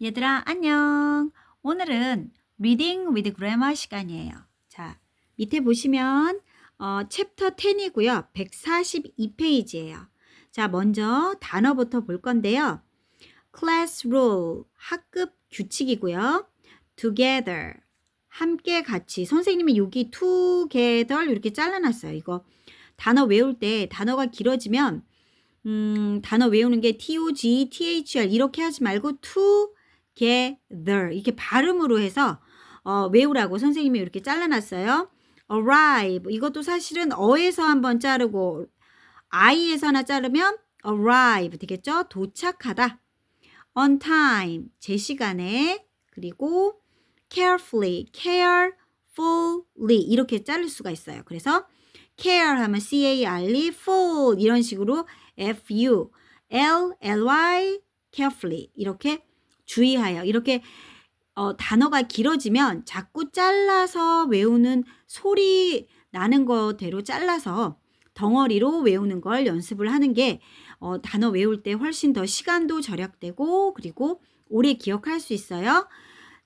얘들아, 안녕. 오늘은 Reading with Grammar 시간이에요. 자, 밑에 보시면 어, 챕터 10이고요. 142페이지예요. 자, 먼저 단어부터 볼 건데요. class rule, 학급 규칙이고요. together, 함께 같이. 선생님이 여기 together 이렇게 잘라놨어요. 이거 단어 외울 때 단어가 길어지면 음, 단어 외우는 게 TOG, THR 이렇게 하지 말고 together 이렇게 발음으로 해서 어, 외우라고 선생님이 이렇게 잘라놨어요. arrive 이것도 사실은 어에서 한번 자르고 I에서 하나 자르면 arrive 되겠죠? 도착하다. on time 제 시간에 그리고 carefully, carefully 이렇게 자를 수가 있어요. 그래서 care 하면 C-A-R-E, full 이런 식으로 F-U, L-L-Y, carefully 이렇게 주의하여 이렇게 어, 단어가 길어지면 자꾸 잘라서 외우는 소리 나는 거대로 잘라서 덩어리로 외우는 걸 연습을 하는 게 어, 단어 외울 때 훨씬 더 시간도 절약되고 그리고 오래 기억할 수 있어요.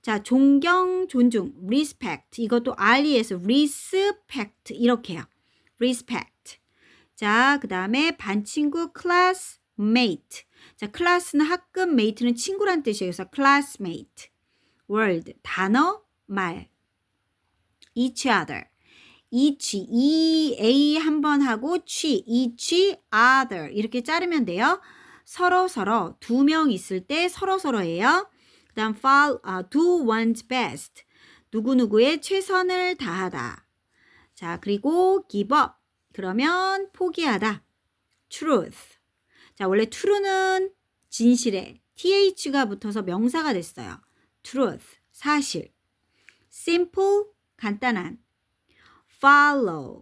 자, 존경, 존중, respect. 이것도 RE에서 respect 이렇게요. respect. 자, 그 다음에 반친구 classmate. 자, 클래스는 학급, mate는 친구란 뜻이에요. 그래서 classmate. word, 단어, 말. each other. each, e, a 한 번 하고 취, each other 이렇게 자르면 돼요. 서로 서로 두 명 있을 때 서로 서로예요. 그다음 fall, 아, do one's best. 누구 누구의 최선을 다하다. 자, 그리고 give up. 그러면 포기하다. truth. 자, 원래 true는 진실에 th가 붙어서 명사가 됐어요. truth, 사실. simple, 간단한. follow,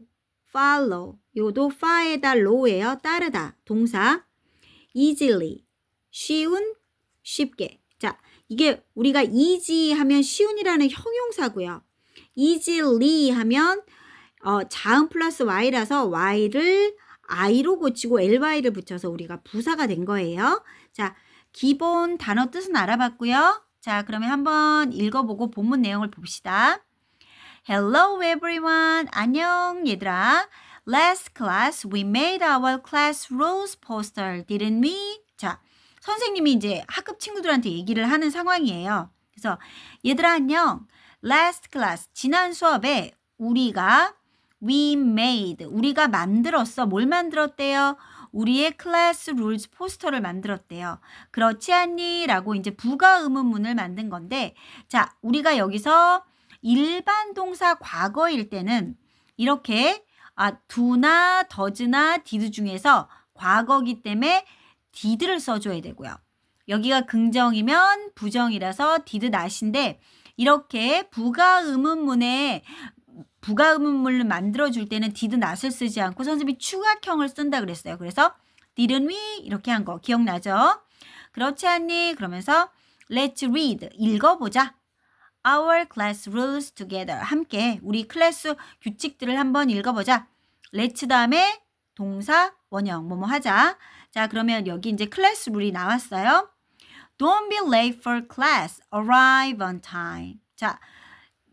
follow. 요도 fa에다 low예요. 따르다. 동사. easily, 쉬운, 쉽게. 자, 이게 우리가 easy 하면 쉬운이라는 형용사고요. easily 하면 어, 자음 플러스 y라서 y를 i로 고치고 ly를 붙여서 우리가 부사가 된 거예요. 자, 기본 단어 뜻은 알아봤고요. 자, 그러면 한번 읽어보고 본문 내용을 봅시다. Hello everyone. 안녕 얘들아. Last class we made our class rules poster, didn't we? 자, 선생님이 이제 학급 친구들한테 얘기를 하는 상황이에요. 그래서 얘들아 안녕. Last class 지난 수업에 우리가 we made 우리가 만들었어. 뭘 만들었대요? 우리의 클래스 룰즈 포스터를 만들었대요. 그렇지 않니? 라고 이제 부가 의문문을 만든 건데 자, 우리가 여기서 일반 동사 과거일 때는 이렇게 아, do나 does나 did 중에서 과거기 때문에 did를 써줘야 되고요. 여기가 긍정이면 부정이라서 did not인데 이렇게 부가 의문문에 부가 의문문을 만들어줄 때는 did not을 쓰지 않고 선생님이 추가형을 쓴다 그랬어요. 그래서 didn't we 이렇게 한 거 기억나죠? 그렇지 않니? 그러면서 let's read 읽어보자. Our class rules together 함께 우리 클래스 규칙들을 한번 읽어보자. let's 다음에 동사 원형 뭐뭐 하자. 자 그러면 여기 이제 클래스 룰이 나왔어요. Don't be late for class. Arrive on time. 자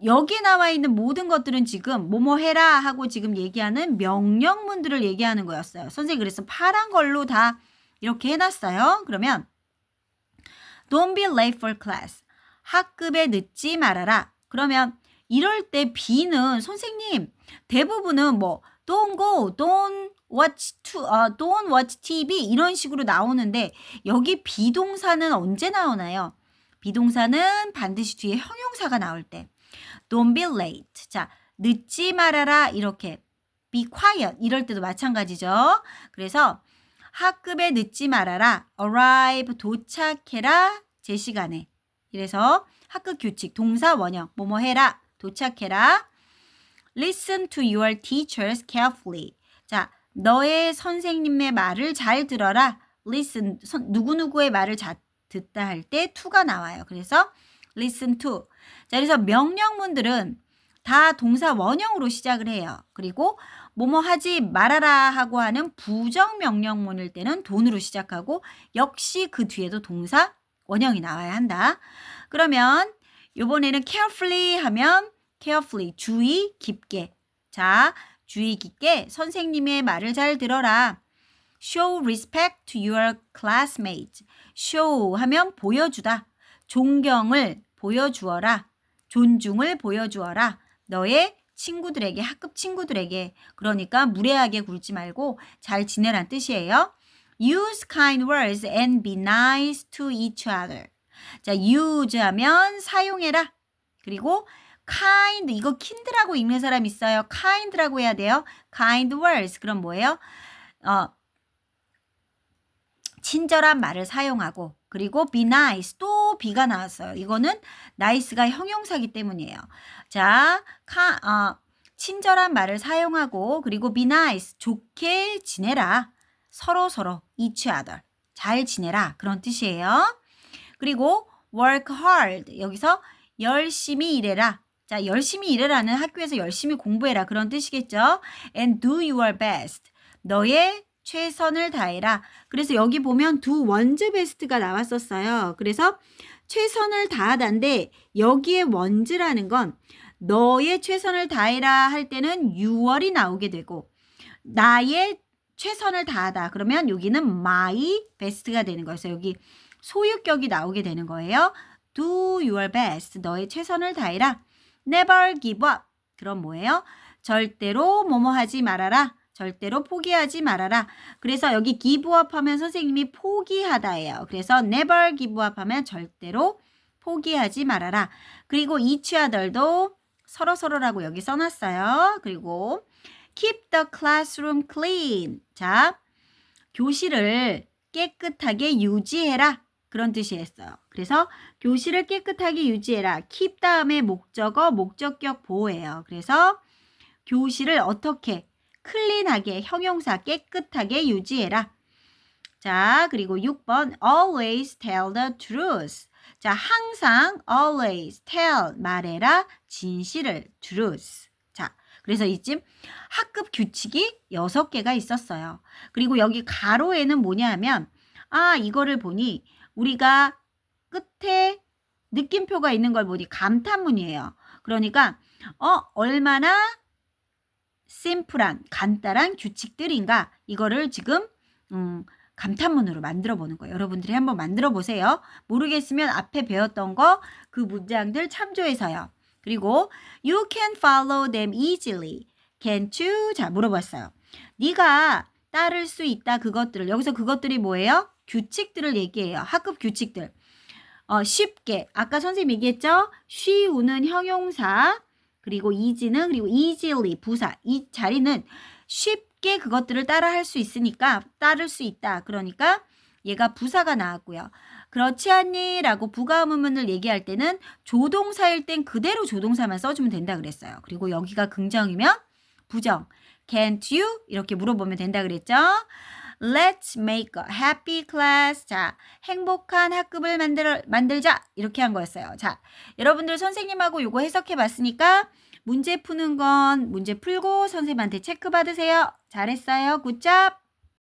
여기 나와 있는 모든 것들은 지금 뭐뭐 해라 하고 지금 얘기하는 명령문들을 얘기하는 거였어요. 선생님 그래서 파란 걸로 다 이렇게 해놨어요. 그러면 Don't be late for class. 학급에 늦지 말아라. 그러면 이럴 때 B는 선생님 대부분은 뭐 don't go, don't watch to, 어, don't watch TV 이런 식으로 나오는데 여기 비동사는 언제 나오나요? 비동사는 반드시 뒤에 형용사가 나올 때 don't be late. 자, 늦지 말아라 이렇게 be quiet 이럴 때도 마찬가지죠. 그래서 학급에 늦지 말아라. arrive 도착해라 제 시간에. 이래서 학급 규칙 동사 원형 뭐뭐 해라 도착해라. listen to your teachers carefully. 자, 너의 선생님의 말을 잘 들어라. listen 선, 누구누구의 말을 자, 듣다 할 때 to가 나와요. 그래서 listen to. 자, 그래서 명령문들은 다 동사 원형으로 시작을 해요. 그리고 뭐뭐 하지 말아라 하고 하는 부정 명령문일 때는 돈으로 시작하고 역시 그 뒤에도 동사 원형이 나와야 한다. 그러면 요번에는 carefully 하면 carefully 주의 깊게. 자, 주의 깊게 선생님의 말을 잘 들어라. show respect to your classmates. show 하면 보여주다. 존경을 보여주어라. 존중을 보여주어라. 너의 친구들에게, 학급 친구들에게. 그러니까 무례하게 굴지 말고 잘 지내란 뜻이에요. Use kind words and be nice to each other. 자, use 하면 사용해라. 그리고 kind 이거 kind라고 읽는 사람 있어요. kind라고 해야 돼요. kind words 그럼 뭐예요? 어 친절한 말을 사용하고 그리고 be nice 또 be가 나왔어요. 이거는 nice가 형용사기 때문이에요. 자, 카, 어, 친절한 말을 사용하고 그리고 be nice 좋게 지내라. 서로 서로 each other 잘 지내라 그런 뜻이에요. 그리고 work hard 여기서 열심히 일해라. 자, 열심히 일해라는 학교에서 열심히 공부해라 그런 뜻이겠죠. and do your best 너의 최선을 다해라. 그래서 여기 보면 두 원즈 베스트가 나왔었어요. 그래서 최선을 다하다인데 여기에 원즈라는 건 너의 최선을 다해라 할 때는 6월이 나오게 되고 나의 최선을 다하다 그러면 여기는 my best가 되는 거예요. 여기 소유격이 나오게 되는 거예요. Do your best. 너의 최선을 다해라. Never give up. 그럼 뭐예요? 절대로 뭐뭐 하지 말아라. 절대로 포기하지 말아라. 그래서 여기 up 하면 선생님이 포기하다예요. 그래서 never give up 하면 절대로 포기하지 말아라. 그리고 each other도 서로서로라고 여기 써놨어요. 그리고 keep the classroom clean. 자, 교실을 깨끗하게 유지해라. 그런 뜻이었어요. 그래서 교실을 깨끗하게 유지해라. keep 다음에 목적어, 목적격 보호예요. 그래서 교실을 어떻게 클린하게 형용사 깨끗하게 유지해라. 자, 그리고 6번 always tell the truth. 자, 항상 always tell 말해라 진실을 truth. 자, 그래서 이쯤 학급 규칙이 6개가 있었어요. 그리고 여기 가로에는 뭐냐 하면 아, 이거를 보니 우리가 끝에 느낌표가 있는 걸 보니 감탄문이에요. 그러니까 어, 얼마나 심플한 간단한 규칙들인가 이거를 지금 음, 감탄문으로 만들어 보는 거예요. 여러분들이 한번 만들어 보세요. 모르겠으면 앞에 배웠던 거 그 문장들 참조해서요. 그리고 you can follow them easily. can't you? 자, 물어봤어요. 네가 따를 수 있다 그것들을 여기서 그것들이 뭐예요? 규칙들을 얘기해요. 학급 규칙들. 어, 쉽게 아까 선생님 얘기했죠? 쉬우는 형용사 그리고 easy는 그리고 easily 부사 이 자리는 쉽게 그것들을 따라 할 수 있으니까 따를 수 있다. 그러니까 얘가 부사가 나왔고요. 그렇지 않니? 라고 부가의문문을 얘기할 때는 조동사일 땐 그대로 조동사만 써주면 된다 그랬어요. 그리고 여기가 긍정이면 부정. Can't you? 이렇게 물어보면 된다 그랬죠? Let's make a happy class. 자, 행복한 학급을 만들, 만들자. 이렇게 한 거였어요. 자, 여러분들 선생님하고 요거 해석해 봤으니까 문제 푸는 건 문제 풀고 선생님한테 체크 받으세요. 잘했어요. 굿잡.